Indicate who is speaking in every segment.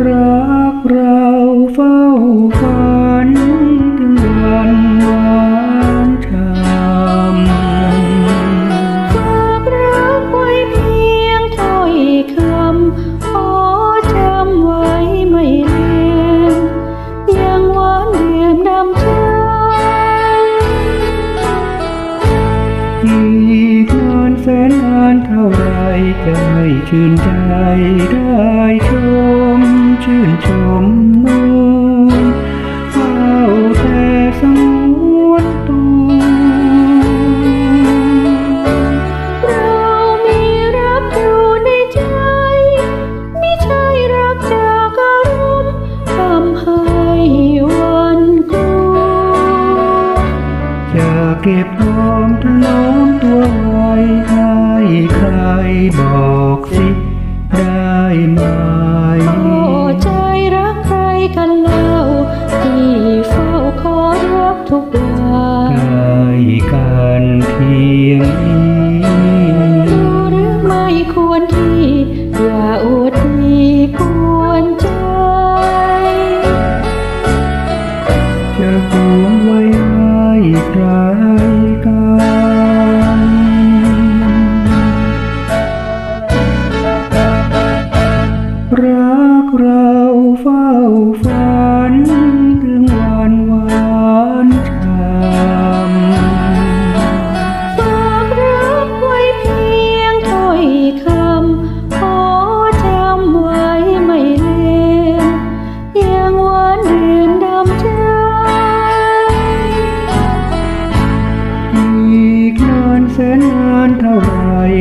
Speaker 1: รักเราเฝ้าฝันถึงวันหวานช่ำ
Speaker 2: ฝากรักไว้เพียงถ้อยคำขอจำไว้ไม่ลืมยังหวานเดือมดำใจ
Speaker 1: อีกนานแสนนานเท่าไรจะให้ชื่นใจได้ เก็บหอมถนอมตัวไว้ให้ใครบอกสิได้ไหม
Speaker 2: โอ้ใจรักใครกันเล่าที่เฝ้าคอยรักทุกเวลา
Speaker 1: ใกล้กันเพียงนี้
Speaker 2: รู้หรือไม่ควรที่อย่าอวด
Speaker 1: เราเฝ้า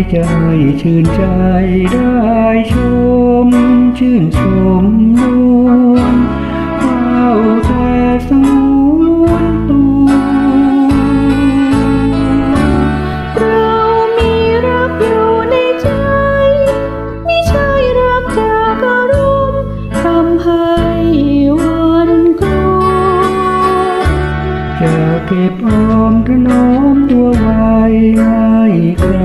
Speaker 2: ใจ
Speaker 1: ชื่นใจได้ชม ชื่นชมนวล
Speaker 2: จะ
Speaker 1: เก็บออมถนอมตัวไว้ให้ใคร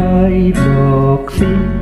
Speaker 1: บอกสิ